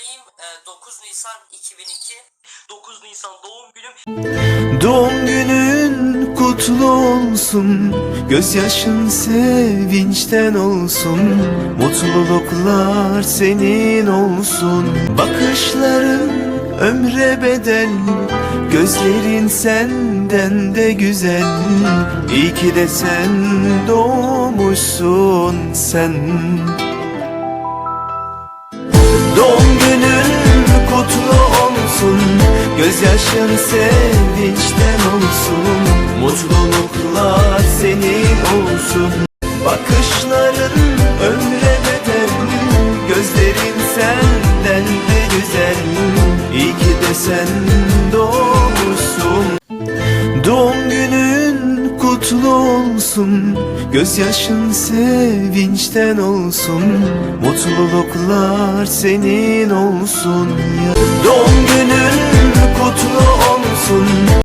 tarihim e, 9 Nisan 2002. 9 Nisan doğum günüm. Doğum günün kutlu olsun Gözyaşın sevinçten olsun Mutluluklar senin olsun Bakışların ömre bedel Gözlerin senden de güzel İyi ki de sen doğmuşsun sen Gözyaşın sevinçten olsun. Mutluluklar senin olsun Bakışların ömre bedel Gözlerin senden de güzel İyi ki de sen doğmuşsun. Doğum günün kutlu olsun. Gözyaşın sevinçten olsun. Mutluluklar senin olsun. Doğum